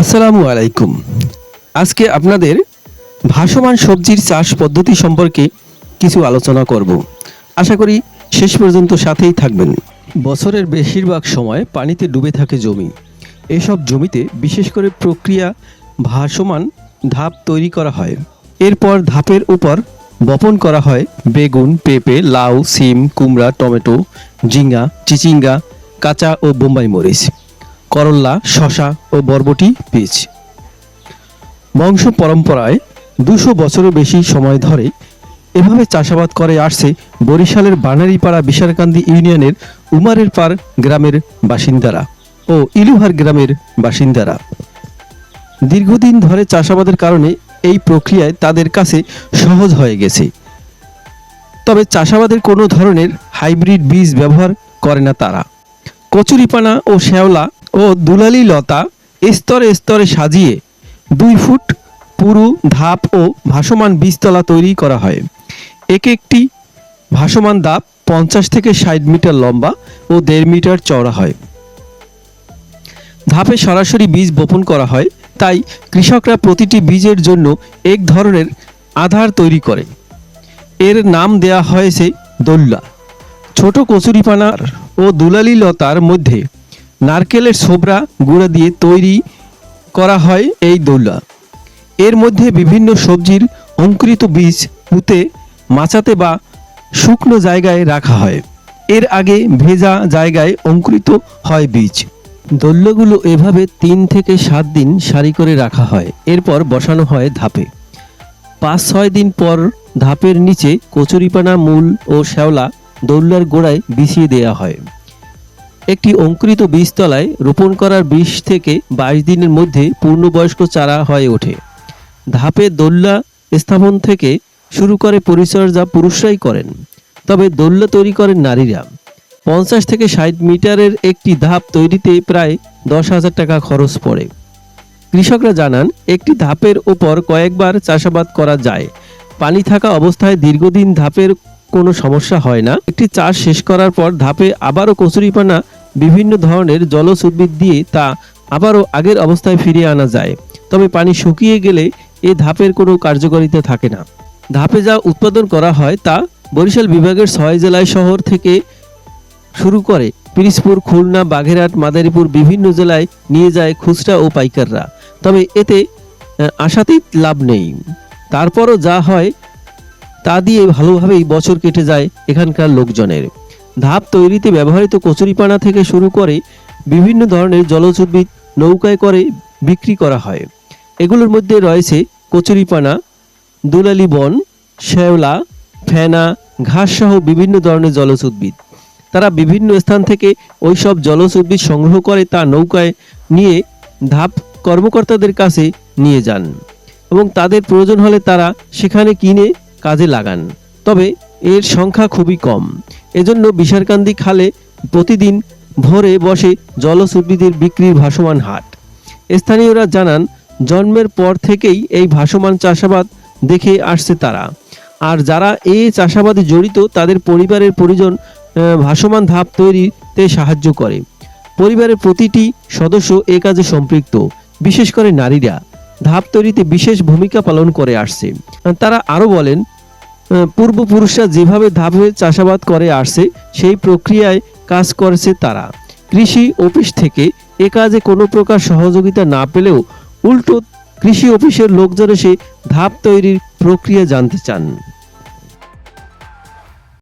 আসসালামু আলাইকুম। আজকে আপনাদের ভাসমান সবজির চাষ পদ্ধতি সম্পর্কে কিছু আলোচনা করব। আশা করি শেষ পর্যন্ত সাথেই থাকবেন। বছরের বেশিরভাগ সময় পানিতে ডুবে থাকে জমি। এসব জমিতে বিশেষ করে প্রক্রিয়া ভাসমান ধাপ তৈরি করা হয়। এরপর ধাপের উপর বপন করা হয় বেগুন, পেঁপে, লাউ, সিম, কুমড়া, টমেটো ঝিঙ্গা চিচিঙ্গা, কাঁচা ও বোম্বাই মরিচ। করল্লা শশা ও বরবটি বীজ বংশ পরম্পরায় দুশো বছরের বেশি সময় ধরে এভাবে চাষাবাদ করে আসছে বরিশালের বানারীপাড়া বিশারকান্দি ইউনিয়নের উমারের পার গ্রামের বাসিন্দারা ও ইলুহার গ্রামের বাসিন্দারা। দীর্ঘদিন ধরে চাষাবাদের কারণে এই প্রক্রিয়ায় তাদের কাছে সহজ হয়ে গেছে। তবে চাষাবাদের কোনো ধরনের হাইব্রিড বীজ ব্যবহার করে না তারা। কচুরিপানা ও শ্যাওলা ও দুলালি লতা স্তরে স্তরে সাজিয়ে দুই ফুট পুরু ধাপ ও ভাসমান বীজতলা তৈরি করা হয়। এক একটি ভাসমান ধাপ পঞ্চাশ থেকে ষাট মিটার লম্বা ও দেড় মিটার চওড়া হয়। ধাপে সরাসরি বীজ বপন করা হয়, তাই কৃষকরা প্রতিটি বীজের জন্য এক ধরনের আধার তৈরি করে। এর নাম দেয়া হয়েছে দোল্লা। ছোট কচুরিপানার ও দুলালি লতার মধ্যে নারকেলের ছোবরা গুঁড়া দিয়ে তৈরি করা হয় এই দোল্লা এর মধ্যে বিভিন্ন সবজির অঙ্কুরিত বীজ পুঁতে, মাচাতে বা শুকনো জায়গায় রাখা হয়। এর আগে ভেজা জায়গায় অঙ্কুরিত হয় বীজ। দোল্যগুলো এভাবে তিন থেকে সাত দিন সারি করে রাখা হয়। এরপর বসানো হয় ধাপে। পাঁচ, ছয় দিন পর ধাপের নিচে কচুরিপানা, মূল ও শ্যাওলা দৌল্লার গোড়ায় বিছিয়ে দেওয়া হয়। একটি অঙ্কুরিত বীজতলায় রোপণ করার বিশ থেকে বাইশ দিনের মধ্যে পূর্ণবয়স্ক চারা হয়ে ওঠে। ধাপে দোল্লা স্থাপন থেকে শুরু করে পরিচর্যা পুরুষরাই করেন। তবে দোল্লা তৈরি করেন নারীরা। পঞ্চাশ থেকে ষাট মিটারের একটি ধাপ তৈরিতে প্রায় দশ হাজার টাকা খরচ পড়ে। কৃষকরা জানান, একটি ধাপের ওপর কয়েকবার চাষাবাদ করা যায়। পানি থাকা অবস্থায় দীর্ঘদিন ধাপের কোনো সমস্যা হয় না। একটি চাষ শেষ করার পর ধাপে আবারও কচুরিপানা বিভিন্ন ধরনের জলজ উদ্ভিদ দিয়ে তা আবারও আগের অবস্থায় ফিরিয়ে আনা যায়। তবে পানি শুকিয়ে গেলে এ ধাপের কোনো কার্যকারিতা থাকে না। ধাপে যা উৎপাদন করা হয় তা বরিশাল বিভাগের ছয় জেলায় শহর থেকে শুরু করে পিরিসপুর খুলনা বাঘেরহাট মাদারীপুর বিভিন্ন জেলায় নিয়ে যায় খুচরা ও পাইকাররা। তবে এতে আশাতীত লাভ নেই। তারপরও যা হয় তা দিয়ে ভালোভাবেই বছর কেটে যায় এখানকার লোকজনের। ধাপ তৈরিতে ব্যবহৃত কচুরিপানা থেকে শুরু করে বিভিন্ন ধরনের জলজ উদ্ভিদ নৌকায় করে বিক্রি করা হয়। এগুলোর মধ্যে রয়েছে কচুরিপানা, দুলালি বন, শ্যাওলা, ফেনা ঘাস সহ বিভিন্ন ধরনের জলজ উদ্ভিদ তারা বিভিন্ন স্থান থেকে ওই সব জলজ উদ্ভিদ সংগ্রহ করে তা নৌকায় নিয়ে ধাপ কর্মকর্তাদের কাছে নিয়ে যান এবং তাদের প্রয়োজন হলে তারা সেখানে কিনে কাজে লাগান। তবে এর সংখ্যা খুবই কম। এজন্য বিশারকান্দি খালে প্রতিদিন ভোরে বসে জলজ উদ্ভিদের বিক্রির ভাসমান হাট। স্থানীয়রা জানান, জন্মের পর থেকেই এই ভাসমান চাষাবাদ দেখে আসছে তারা। আর যারা এই চাষাবাদে জড়িত, তাদের পরিবারের পরিজন ভাসমান ধাপ তৈরিতে সাহায্য করে। পরিবারের প্রতিটি সদস্য এ কাজে সম্পৃক্ত, বিশেষ করে নারীরা। ধাপ তৈরিতে বিশেষ ভূমিকা পালন করে আসছে। তারা আরও বলেন পূর্বপুরুষরা যেভাবে ধাপে চাষাবাদ করে আসছে, সেই প্রক্রিয়ায় কাজ করেছে তারা। কৃষি অফিস থেকে এ কাজে কোনো প্রকার সহযোগিতা না পেলেও উল্টো কৃষি অফিসের লোকজন এসে ধাপ তৈরির প্রক্রিয়া জানতে চান।